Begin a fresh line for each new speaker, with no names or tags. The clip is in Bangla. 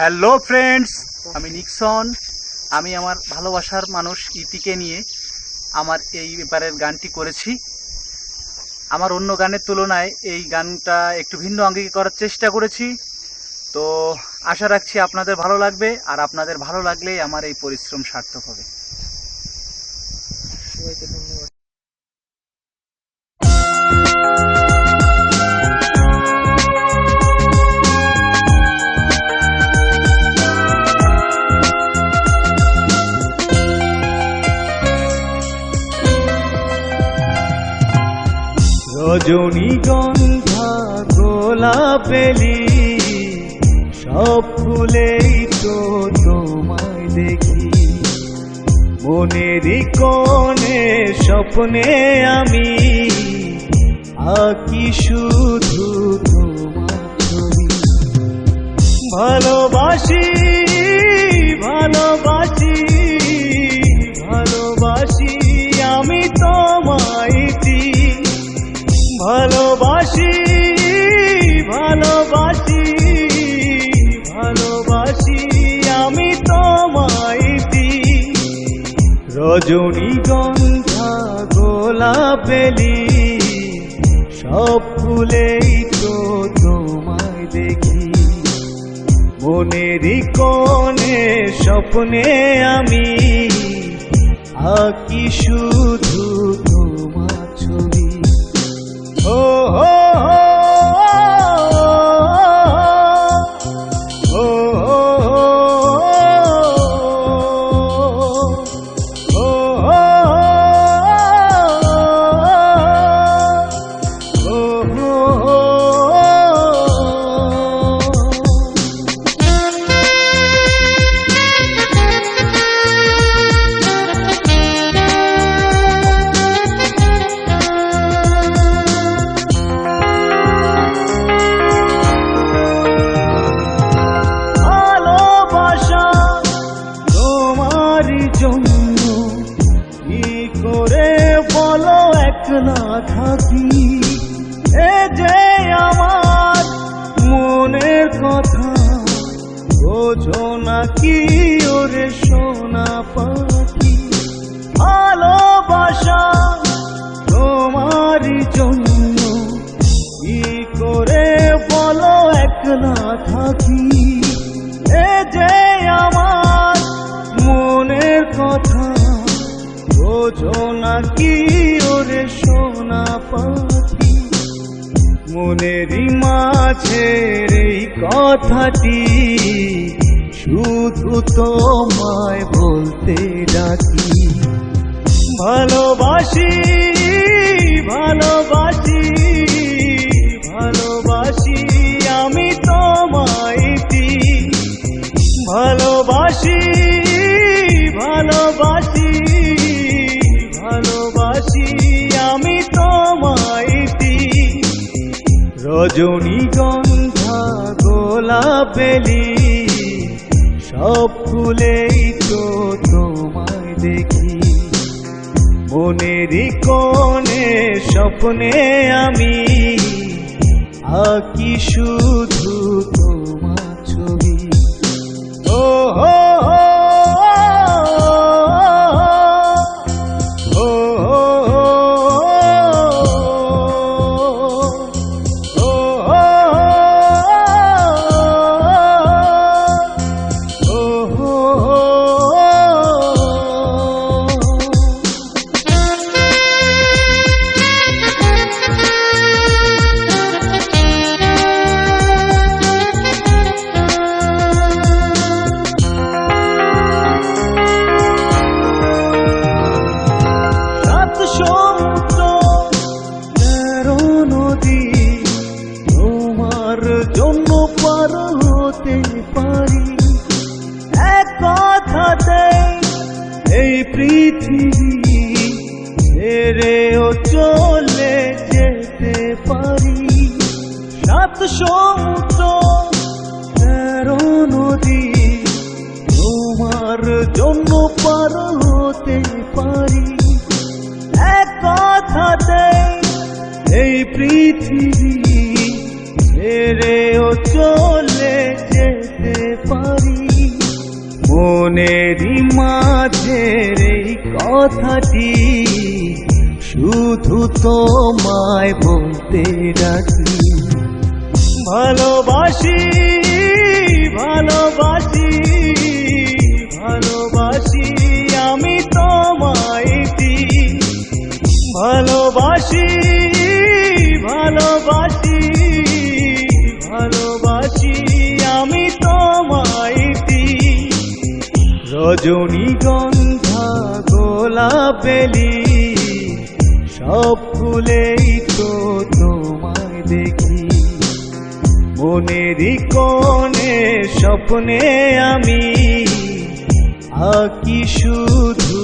হ্যালো ফ্রেন্ডস আমি নিক্সন। আমি আমার ভালোবাসার মানুষ ইতিকে নিয়ে আমার এই ব্যাপারের গানটি করেছি। আমার অন্য গানের তুলনায় এই গানটা একটু ভিন্ন অঙ্গিকে করার চেষ্টা করেছি। তো আশা রাখছি আপনাদের ভালো লাগবে, আর আপনাদের ভালো লাগলেই আমার এই পরিশ্রম সার্থক হবে।
রজনীগন্ধা গোলাপেলি সব ফুলেই তো তোমায় দেখি। মনেরই কোণে স্বপ্নে আমি আঁকি শুধু তোমার ভালোবাসি ভালোবাসি ভালোবাসি ভালোবাসি ভালোবাসি আমি তোমায় দিই রজনীগন্ধা গোলাপেলি সব ফুলেই তো তোমায় দেখি। মনেরই কোণে স্বপ্নে আমি আঁকি শুধু বোঝো না কি ওরে সোনা পাখি? ভালোবাসা তোমার জন্য। কি করে বলো একলা থাকি? এ যে আমার মনের কথা, বোঝো না কি ওরে সোনা পাখি? মনেরই মাঝের এই কথাটি শুধু তোমায় বলতে ডাকি। ভালোবাসি ভালোবাসি ভালোবাসি আমি রজনীগন্ধা গোলাপেলি সব ফুলেই তো তোমায় দেখি। মনেরই কোণে স্বপ্নে আমি আঁকি শুধু তোমার ছবি। ও হো হতে পারি, এক কথাতে এই পৃথিবী ছেড়েও চলে যেতে পারি। সাত সমুদ্র তেরো নদী তোমার জন্য পার হতে পারি। এক কথাতে এই পৃথিবী হেরেও চলে যেতে পারি। মনেরই মাঝের এই কথাটি শুধু তোমায় বলতে রাখি। ভালোবাসি রজনীগন্ধা গোলাপেলি সব ফুলেই তো তোমায় দেখি। মনেরই কোণে স্বপ্নে আমি। আকি শুধু